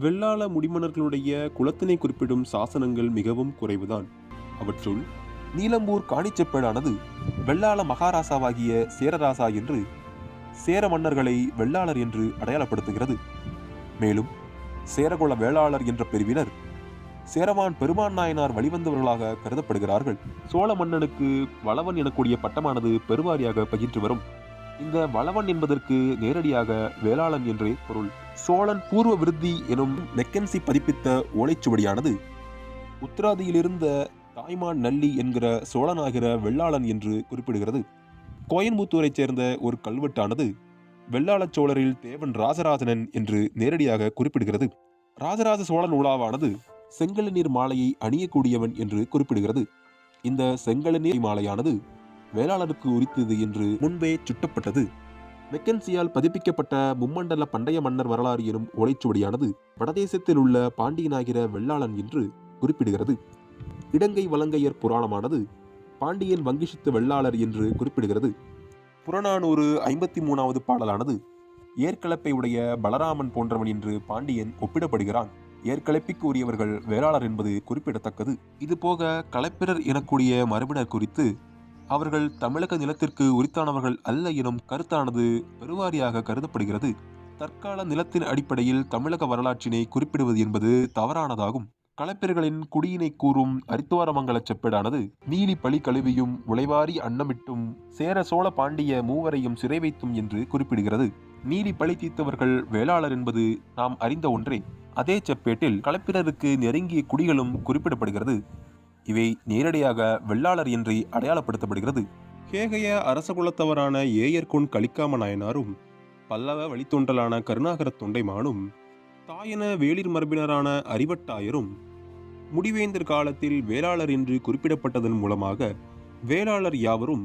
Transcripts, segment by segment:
வெள்ளாள முடிமன்னர்களுடைய குலத்தினை குறிப்பிடும் சாசனங்கள் மிகவும் குறைவுதான். அவற்றுள் நீலம்பூர் காணிச்செப்பேடானது வெள்ளாள மகாராசாவாகிய சேரராசா என்று சேர மன்னர்களை வெள்ளாளர் என்று அடையாளப்படுத்துகிறது. மேலும் சேரகுல வேளாளர் என்ற பிரிவினர் சேரமான் பெருமான் நாயனார் வழிவந்தவர்களாக கருதப்படுகிறார்கள். சோழ மன்னனுக்கு வளவன் எனக்கூடிய பட்டமானது பெருவாரியாக பயின்று வரும். இந்த வளவன் என்பதற்கு நேரடியாக வேளாளன் என்றே பொருள். சோழன் பூர்வ விருத்தி எனும் மெக்கன்சி பதிப்பித்த ஓலைச்சுவடியானது உத்திராதியிலிருந்த தாய்மான் நல்லி என்கிற சோழனாகிற வெள்ளாளன் என்று குறிப்பிடுகிறது. கோயம்புத்தூரைச் சேர்ந்த ஒரு கல்வெட்டானது வெள்ளாளச் சோழரில் தேவன் ராஜராஜனன் என்று நேரடியாக குறிப்பிடுகிறது. ராஜராஜ சோழன் உலாவானது செங்கழுநீர் மாலையை அணியக்கூடியவன் என்று குறிப்பிடுகிறது. இந்த செங்கழுநீர் மாலையானது வேளாளருக்கு உரித்தது என்று முன்பே சுட்டப்பட்டது. மெக்கன்சியால் பதிப்பிக்கப்பட்ட மும்மண்டல பண்டைய மன்னர் வரலாறு எனும் ஓலைச்சுவடியானது வடதேசத்தில் உள்ள பாண்டியனாகிற வெள்ளாளன் என்று குறிப்பிடுகிறது. இடங்கை வலங்கையர் புராணமானது பாண்டியன் வங்கிஷித்து வெள்ளாளர் என்று குறிப்பிடுகிறது. புறநானூறு ஐம்பத்தி மூணாவது பாடலானது ஏற்கலப்பை உடைய பலராமன் போன்றவன் என்று பாண்டியன் ஒப்பிடப்படுகிறான். ஏற்கலப்பிக்கு உரியவர்கள் வேளாளர் என்பது குறிப்பிடத்தக்கது. இதுபோக கலப்பிரர் எனக்கூடிய மரபினர் குறித்து அவர்கள் தமிழக நிலத்திற்கு உரித்தானவர்கள் அல்ல எனும் கருத்தானது பெருவாரியாக கருதப்படுகிறது. தற்கால நிலத்தின் அடிப்படையில் தமிழக வரலாற்றினை குறிப்பிடுவது என்பது தவறானதாகும். களப்பிரர்களின் குடியினை கூறும் அரித்துவாரமங்கல செப்பேடானது நீலி பழி கழுவியும் உழைவாரி அன்னமிட்டும் சேர சோழ பாண்டிய மூவரையும் சிறை வைத்தும் என்று குறிப்பிடுகிறது. நீலி பழி தீர்த்தவர்கள் வேளாளர் என்பது நாம் அறிந்த ஒன்றே. அதே செப்பேட்டில் களப்பிரருக்கு நெருங்கிய குடிகளும் குறிப்பிடப்படுகிறது. இவை நேரடியாக வெள்ளாளர் என்று அடையாளப்படுத்தப்படுகிறது. கேகய அரச குலத்தவரான ஏயர்கொன் கலிக்காம நாயனாரும் பல்லவ வழித்தோன்றலான கருணாகர தொண்டைமானும் தாயன வேளிர் மரபினரான அறிவட்டாயரும் முடிவேந்தர் காலத்தில் வேளாளர் என்று குறிப்பிடப்பட்டதன் மூலமாக வேளாளர் யாவரும்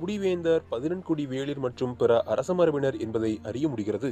முடிவேந்தர் பதினெண்குடி வேளிர் மற்றும் பிற அரச மரபினர் என்பதை அறிய முடிகிறது.